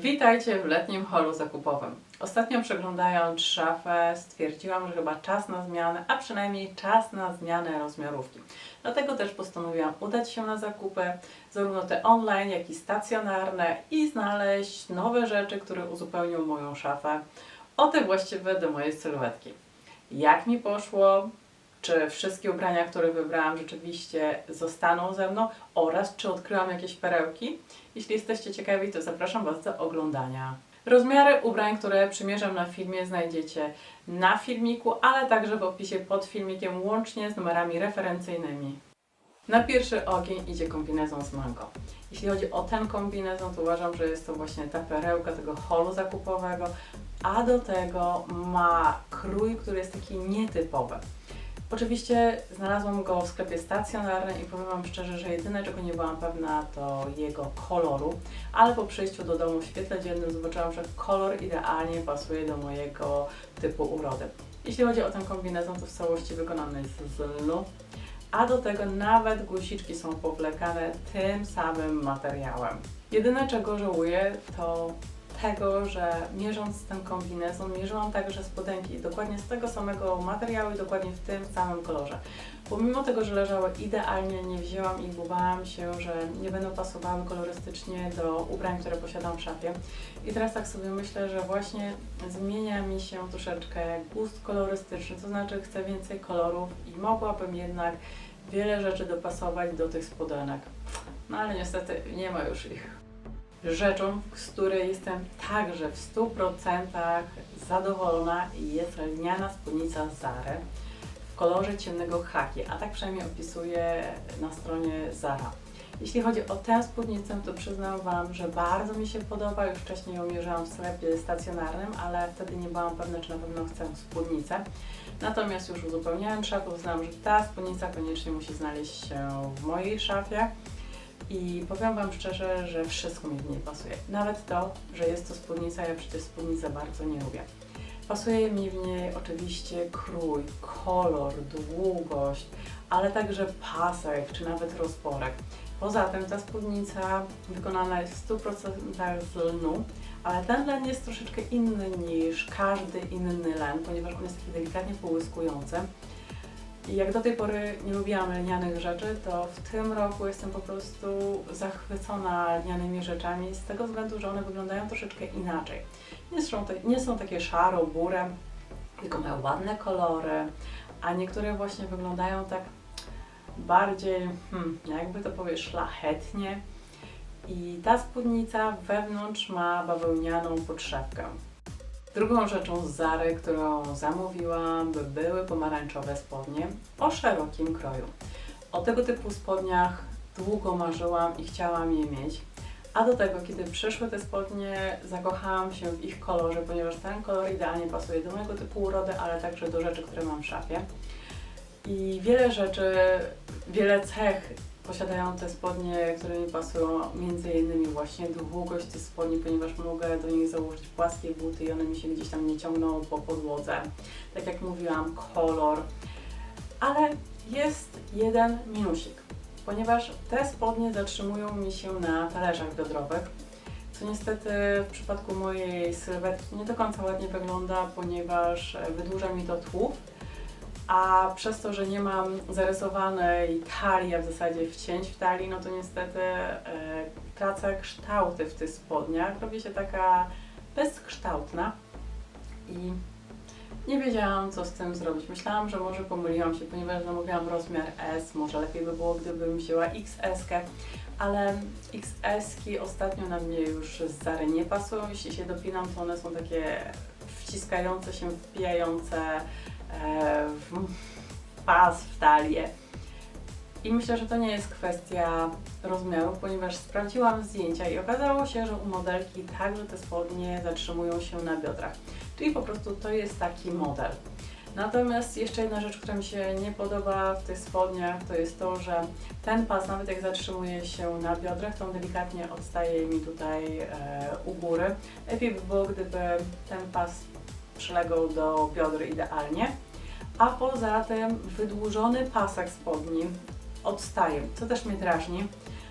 Witajcie w letnim holu zakupowym. Ostatnio przeglądając szafę stwierdziłam, że chyba czas na zmianę, a przynajmniej czas na zmianę rozmiarówki. Dlatego też postanowiłam udać się na zakupy, zarówno te online, jak i stacjonarne i znaleźć nowe rzeczy, które uzupełnią moją szafę o te właściwe do mojej sylwetki. Jak mi poszło, czy wszystkie ubrania, które wybrałam, rzeczywiście zostaną ze mną oraz czy odkryłam jakieś perełki. Jeśli jesteście ciekawi, to zapraszam Was do oglądania. Rozmiary ubrań, które przymierzam na filmie, znajdziecie na filmiku, ale także w opisie pod filmikiem, łącznie z numerami referencyjnymi. Na pierwszy ogień idzie kombinezon z mango. Jeśli chodzi o ten kombinezon, to uważam, że jest to właśnie ta perełka tego holu zakupowego, a do tego ma krój, który jest taki nietypowy. Oczywiście znalazłam go w sklepie stacjonarnym i powiem Wam szczerze, że jedyne czego nie byłam pewna to jego koloru, ale po przyjściu do domu w świetle dziennym zobaczyłam, że kolor idealnie pasuje do mojego typu urody. Jeśli chodzi o ten kombinezon, to w całości wykonany jest z lnu, a do tego nawet guziczki są powlekane tym samym materiałem. Jedyne czego żałuję to tego, że mierząc ten kombinezon, mierzyłam także spodenki dokładnie z tego samego materiału i dokładnie w tym samym kolorze. Pomimo tego, że leżały idealnie, nie wzięłam ich, bo bałam się, że nie będą pasowały kolorystycznie do ubrań, które posiadam w szafie. I teraz tak sobie myślę, że właśnie zmienia mi się troszeczkę gust kolorystyczny, to znaczy chcę więcej kolorów i mogłabym jednak wiele rzeczy dopasować do tych spodenek. No ale niestety nie ma już ich. Rzeczą, z której jestem także w 100% zadowolona jest lniana spódnica Zary w kolorze ciemnego khaki, a tak przynajmniej opisuje na stronie Zara. Jeśli chodzi o tę spódnicę, to przyznam Wam, że bardzo mi się podoba. Już wcześniej ją mierzyłam w sklepie stacjonarnym, ale wtedy nie byłam pewna, czy na pewno chcę spódnicę. Natomiast już uzupełniając szafę, uznałam, że ta spódnica koniecznie musi znaleźć się w mojej szafie. I powiem Wam szczerze, że wszystko mi w niej pasuje. Nawet to, że jest to spódnica, ja przecież spódnic bardzo nie lubię. Pasuje mi w niej oczywiście krój, kolor, długość, ale także pasek czy nawet rozporek. Poza tym ta spódnica wykonana jest w 100% z lnu, ale ten len jest troszeczkę inny niż każdy inny len, ponieważ on jest taki delikatnie połyskujący. Jak do tej pory nie lubiłam lnianych rzeczy, to w tym roku jestem po prostu zachwycona lnianymi rzeczami z tego względu, że one wyglądają troszeczkę inaczej. Nie są, te, nie są takie szaro, burę, tylko mają ładne kolory, a niektóre właśnie wyglądają tak bardziej, hmm, jakby to powiedzieć, szlachetnie. I ta spódnica wewnątrz ma bawełnianą podszewkę. Drugą rzeczą z Zary, którą zamówiłam, były pomarańczowe spodnie o szerokim kroju. O tego typu spodniach długo marzyłam i chciałam je mieć. A do tego, kiedy przyszły te spodnie, zakochałam się w ich kolorze, ponieważ ten kolor idealnie pasuje do mojego typu urody, ale także do rzeczy, które mam w szafie. I wiele rzeczy, wiele cech posiadają te spodnie, które mi pasują, między innymi właśnie długość tych spodni, ponieważ mogę do nich założyć płaskie buty i one mi się gdzieś tam nie ciągną po podłodze. Tak jak mówiłam, kolor. Ale jest jeden minusik, ponieważ te spodnie zatrzymują mi się na talerzach biodrowych, co niestety w przypadku mojej sylwetki nie do końca ładnie wygląda, ponieważ wydłuża mi to tłów a przez to, że nie mam zarysowanej talii, a w zasadzie wcięć w talii, no to niestety e, tracę kształty w tych spodniach. Robi się taka bezkształtna i nie wiedziałam, co z tym zrobić. Myślałam, że może pomyliłam się, ponieważ zamówiłam rozmiar S, może lepiej by było, gdybym wzięła XS, ale XS-ki ostatnio na mnie już z Zary nie pasują. Jeśli się dopinam, to one są takie wciskające się, wpijające w pas, w talię. I myślę, że to nie jest kwestia rozmiarów, ponieważ sprawdziłam zdjęcia i okazało się, że u modelki także te spodnie zatrzymują się na biodrach. Czyli po prostu to jest taki model. Natomiast jeszcze jedna rzecz, która mi się nie podoba w tych spodniach, to jest to, że ten pas, nawet jak zatrzymuje się na biodrach, to on delikatnie odstaje mi tutaj e, u góry. Lepiej by było, gdyby ten pas przylegał do biodry idealnie. A poza tym wydłużony pasek spodni odstaje, co też mnie drażni,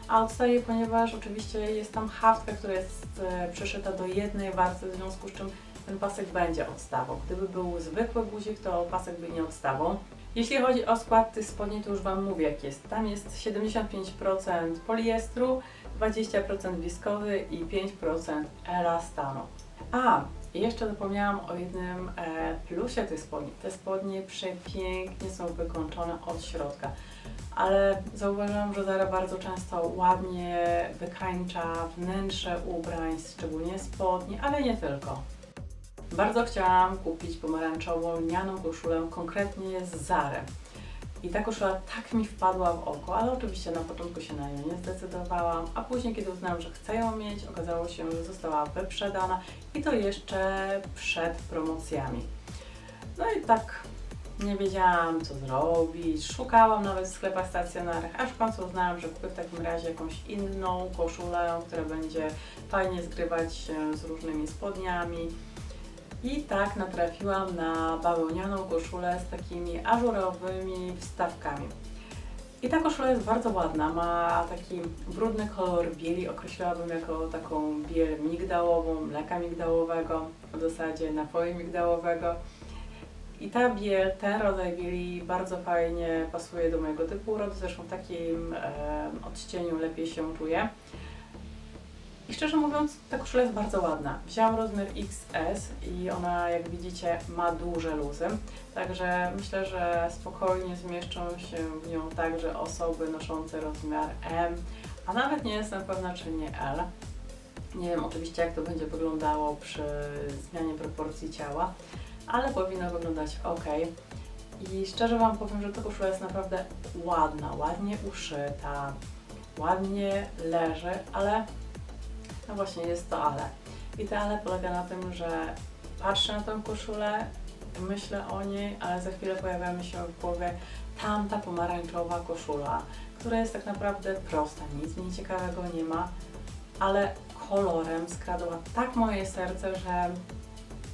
a odstaje, ponieważ oczywiście jest tam haftka, która jest e, przyszyta do jednej warstwy, w związku z czym ten pasek będzie odstawał. Gdyby był zwykły guzik, to pasek by nie odstawał. Jeśli chodzi o skład tych spodni, to już Wam mówię jak jest. Tam jest 75% poliestru, 20% wiskowy i 5% elastanu. A, i jeszcze zapomniałam o jednym e, plusie tych spodni. Te spodnie przepięknie są wykończone od środka, ale zauważyłam, że Zara bardzo często ładnie wykańcza wnętrze ubrań, szczególnie spodni, ale nie tylko. Bardzo chciałam kupić pomarańczową lnianą koszulę, konkretnie z Zary. I ta koszula tak mi wpadła w oko, ale oczywiście na początku się na nią nie zdecydowałam, a później, kiedy uznałam, że chcę ją mieć, okazało się, że została wyprzedana i to jeszcze przed promocjami. No i tak nie wiedziałam, co zrobić. Szukałam nawet w sklepach stacjonarnych, aż w końcu uznałam, że kupię w takim razie jakąś inną koszulę, która będzie fajnie zgrywać się z różnymi spodniami. I tak natrafiłam na bawełnianą koszulę z takimi ażurowymi wstawkami. I ta koszula jest bardzo ładna, ma taki brudny kolor bieli, określałabym jako taką biel migdałową, mleka migdałowego, w zasadzie napoju migdałowego. I ta biel, ten rodzaj bieli bardzo fajnie pasuje do mojego typu urodu, zresztą w takim e, odcieniu lepiej się czuję. I szczerze mówiąc, ta koszula jest bardzo ładna. Wzięłam rozmiar XS i ona, jak widzicie, ma duże luzy. Także myślę, że spokojnie zmieszczą się w nią także osoby noszące rozmiar M, a nawet nie jestem pewna, czy nie L. Nie wiem oczywiście, jak to będzie wyglądało przy zmianie proporcji ciała, ale powinno wyglądać ok. I szczerze Wam powiem, że ta koszula jest naprawdę ładna, ładnie uszyta, ładnie leży, ale no właśnie, jest to ale. I to ale polega na tym, że patrzę na tę koszulę, myślę o niej, ale za chwilę pojawia mi się w głowie tamta pomarańczowa koszula, która jest tak naprawdę prosta, nic niej ciekawego nie ma, ale kolorem skradła tak moje serce, że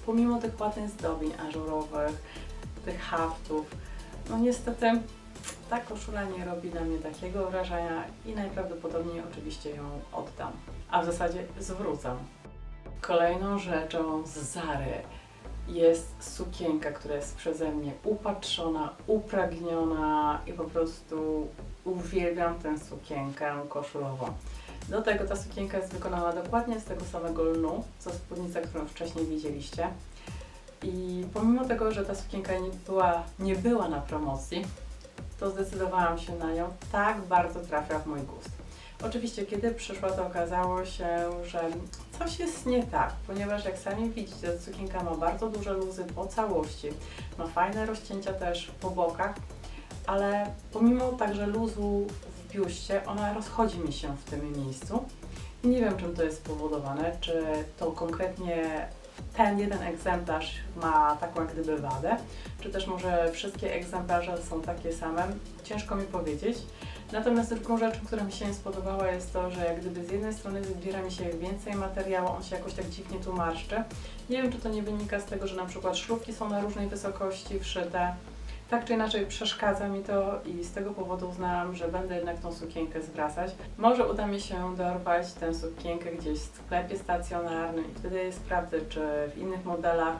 pomimo tych ładnych zdobień ażurowych, tych haftów, no niestety ta koszula nie robi na mnie takiego wrażenia i najprawdopodobniej oczywiście ją oddam, a w zasadzie zwrócę. Kolejną rzeczą z Zary jest sukienka, która jest przeze mnie upatrzona, upragniona i po prostu uwielbiam tę sukienkę koszulową. Do tego ta sukienka jest wykonana dokładnie z tego samego lnu, co spódnica, którą wcześniej widzieliście. I pomimo tego, że ta sukienka nie była, nie była na promocji, to zdecydowałam się na nią. Tak bardzo trafia w mój gust. Oczywiście, kiedy przyszła, to okazało się, że coś jest nie tak, ponieważ jak sami widzicie, ta sukienka ma bardzo duże luzy po całości, ma fajne rozcięcia też po bokach, ale pomimo także luzu w biuście, ona rozchodzi mi się w tym miejscu. Nie wiem, czym to jest spowodowane, czy to konkretnie ten jeden egzemplarz ma taką jak gdyby wadę, czy też może wszystkie egzemplarze są takie same, ciężko mi powiedzieć. Natomiast drugą rzeczą, która mi się nie spodobała jest to, że jak gdyby z jednej strony zbiera mi się więcej materiału, on się jakoś tak dziwnie tu marszczy. Nie wiem, czy to nie wynika z tego, że na przykład szlówki są na różnej wysokości wszyte, tak czy inaczej przeszkadza mi to i z tego powodu uznałam, że będę jednak tą sukienkę zwracać. Może uda mi się dorwać tę sukienkę gdzieś w sklepie stacjonarnym i wtedy sprawdzę, czy w innych modelach,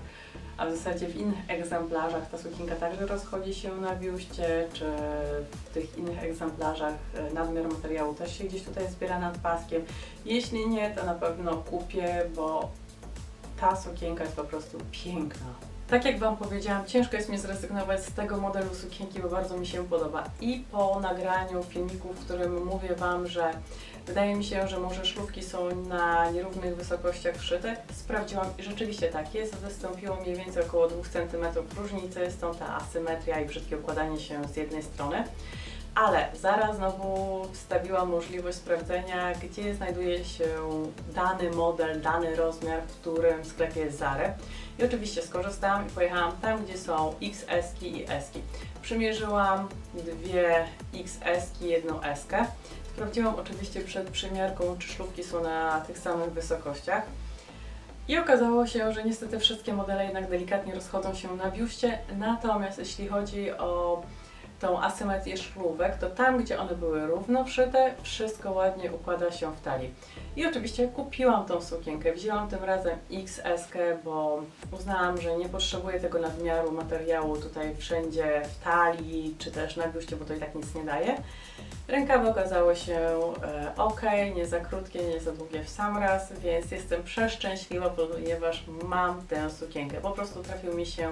a w zasadzie w innych egzemplarzach ta sukienka także rozchodzi się na biuście, czy w tych innych egzemplarzach e, nadmiar materiału też się gdzieś tutaj zbiera nad paskiem. Jeśli nie, to na pewno kupię, bo ta sukienka jest po prostu piękna. Tak jak Wam powiedziałam, ciężko jest mi zrezygnować z tego modelu sukienki, bo bardzo mi się podoba. I po nagraniu filmiku, w którym mówię Wam, że wydaje mi się, że może szlówki są na nierównych wysokościach wszyte, sprawdziłam i rzeczywiście tak jest. Wystąpiło mniej więcej około 2 cm różnicy, stąd ta asymetria i brzydkie układanie się z jednej strony. Ale zaraz znowu wstawiłam możliwość sprawdzenia, gdzie znajduje się dany model, dany rozmiar, w którym sklepie jest Zary. I oczywiście skorzystałam i pojechałam tam, gdzie są XS i S. -ki. Przymierzyłam dwie XS jedną S. -kę. Sprawdziłam oczywiście przed przymiarką, czy szlówki są na tych samych wysokościach. I okazało się, że niestety wszystkie modele jednak delikatnie rozchodzą się na biuście, natomiast jeśli chodzi o tą asymetrię szlówek, to tam, gdzie one były równo wszyte, wszystko ładnie układa się w talii. I oczywiście kupiłam tą sukienkę. Wzięłam tym razem XS, bo uznałam, że nie potrzebuję tego nadmiaru materiału tutaj wszędzie w talii, czy też na biuście, bo to i tak nic nie daje. Rękawy okazały się e, ok, nie za krótkie, nie za długie w sam raz, więc jestem przeszczęśliwa, ponieważ mam tę sukienkę. Po prostu trafił mi się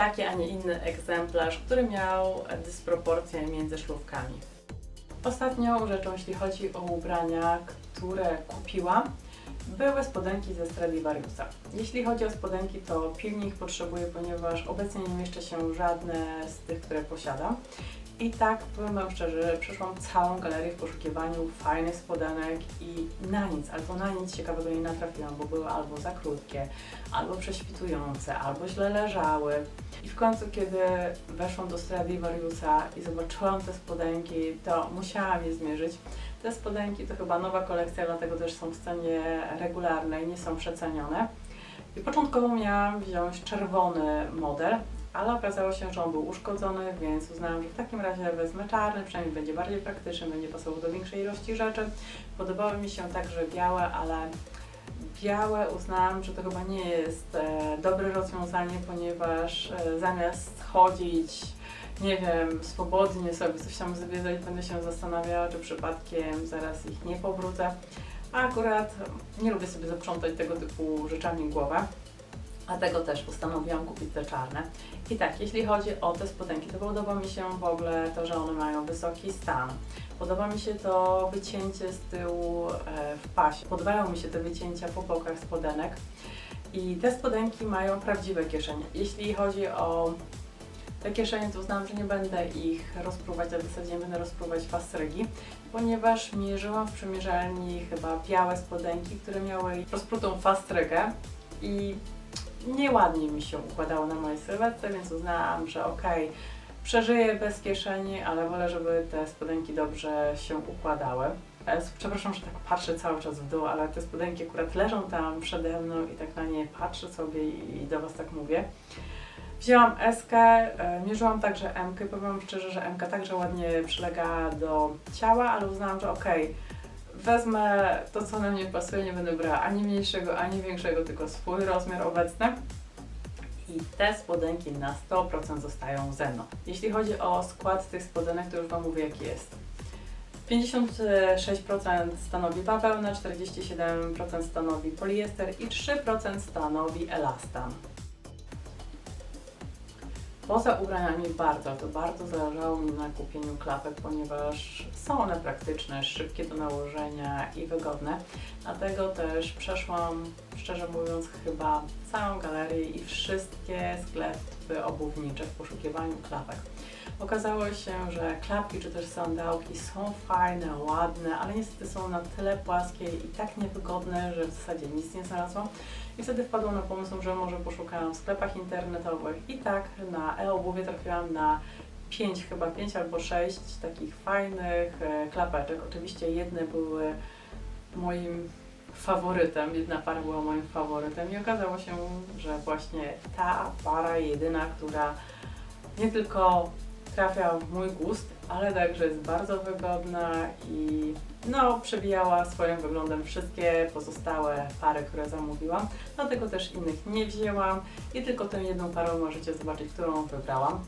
taki, a nie inny egzemplarz, który miał dysproporcje między szlówkami. Ostatnią rzeczą, jeśli chodzi o ubrania, które kupiłam, były spodenki ze Stradivariusa. Jeśli chodzi o spodenki, to pilnie ich potrzebuję, ponieważ obecnie nie mieszczę się żadne z tych, które posiadam. I tak, powiem Wam szczerze, przeszłam całą galerię w poszukiwaniu fajnych spodenek i na nic, albo na nic ciekawego nie natrafiłam, bo były albo za krótkie, albo prześwitujące, albo źle leżały. I w końcu, kiedy weszłam do Stradivariusa i zobaczyłam te spodenki, to musiałam je zmierzyć. Te spodenki to chyba nowa kolekcja, dlatego też są w cenie regularnej, nie są przecenione. I początkowo miałam wziąć czerwony model, ale okazało się, że on był uszkodzony, więc uznałam, że w takim razie wezmę czarny, przynajmniej będzie bardziej praktyczny, będzie pasował do większej ilości rzeczy. Podobały mi się także białe, ale białe uznałam, że to chyba nie jest e, dobre rozwiązanie, ponieważ e, zamiast chodzić, nie wiem, swobodnie sobie coś tam zwiedzać, będę się zastanawiała, czy przypadkiem zaraz ich nie powrócę. A akurat nie lubię sobie zaprzątać tego typu rzeczami głowę. Dlatego też postanowiłam kupić te czarne. I tak, jeśli chodzi o te spodenki, to podoba mi się w ogóle to, że one mają wysoki stan. Podoba mi się to wycięcie z tyłu e, w pasie. Podobają mi się te wycięcia po bokach spodenek. I te spodenki mają prawdziwe kieszenie. Jeśli chodzi o te kieszenie, to uznałam, że nie będę ich rozpruwać, a w zasadzie nie będę rozpruwać fastrygi, ponieważ mierzyłam w przymierzalni chyba białe spodenki, które miały rozprutą fastrygę i nieładnie mi się układało na mojej sylwetce, więc uznałam, że okej, przeżyję bez kieszeni, ale wolę, żeby te spodenki dobrze się układały. E, Przepraszam, że tak patrzę cały czas w dół, ale te spodenki akurat leżą tam przede mną i tak na nie patrzę sobie i do Was tak mówię. Wzięłam S, mierzyłam także M, powiem szczerze, że M także ładnie przylega do ciała, ale uznałam, że okej, wezmę to, co na mnie pasuje, nie będę brała ani mniejszego, ani większego, tylko swój rozmiar obecny. I te spodenki na 100% zostają ze mną. Jeśli chodzi o skład tych spodenek, to już Wam mówię, jaki jest. 56% stanowi bawełna, 47% stanowi poliester i 3% stanowi elastan. Poza ubraniami bardzo, to bardzo zależało mi na kupieniu klapek, ponieważ są one praktyczne, szybkie do nałożenia i wygodne. Dlatego też przeszłam, szczerze mówiąc, chyba całą galerię i wszystkie sklepy obuwnicze w poszukiwaniu klapek. Okazało się, że klapki czy też sandałki są fajne, ładne, ale niestety są na tyle płaskie i tak niewygodne, że w zasadzie nic nie znalazłam. I wtedy wpadłam na pomysł, że może poszukałam w sklepach internetowych i tak na e-obuwie trafiłam na 5, chyba 5 albo 6 takich fajnych e, klapeczek. Oczywiście jedne były moim faworytem, jedna para była moim faworytem i okazało się, że właśnie ta para jedyna, która nie tylko trafia w mój gust, ale także jest bardzo wygodna i no, przebijała swoim wyglądem wszystkie pozostałe pary, które zamówiłam. Dlatego też innych nie wzięłam i tylko tę jedną parę możecie zobaczyć, którą wybrałam.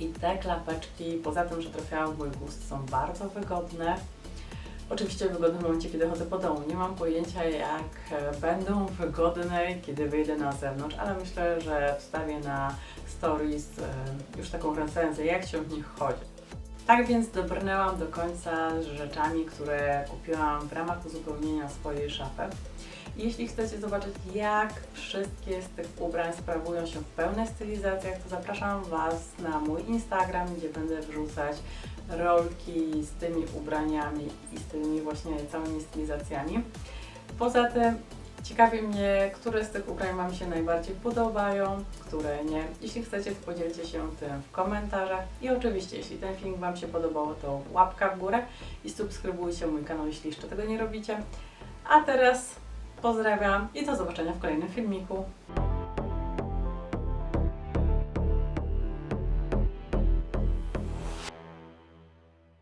I te klapeczki, poza tym, że trafiają w mój gust, są bardzo wygodne. Oczywiście wygodne w momencie, kiedy chodzę po domu. Nie mam pojęcia, jak e, będą wygodne, kiedy wyjdę na zewnątrz, ale myślę, że wstawię na stories e, już taką recenzję, jak się w nich chodzi. Tak więc dobrnęłam do końca z rzeczami, które kupiłam w ramach uzupełnienia swojej szafy. Jeśli chcecie zobaczyć, jak wszystkie z tych ubrań sprawują się w pełnych stylizacjach, to zapraszam Was na mój Instagram, gdzie będę wrzucać rolki z tymi ubraniami i z tymi właśnie całymi stylizacjami. Poza tym ciekawi mnie, które z tych ubrań Wam się najbardziej podobają, które nie. Jeśli chcecie, to podzielcie się tym w komentarzach. I oczywiście, jeśli ten film Wam się podobał, to łapka w górę i subskrybujcie mój kanał, jeśli jeszcze tego nie robicie. A teraz pozdrawiam i do zobaczenia w kolejnym filmiku.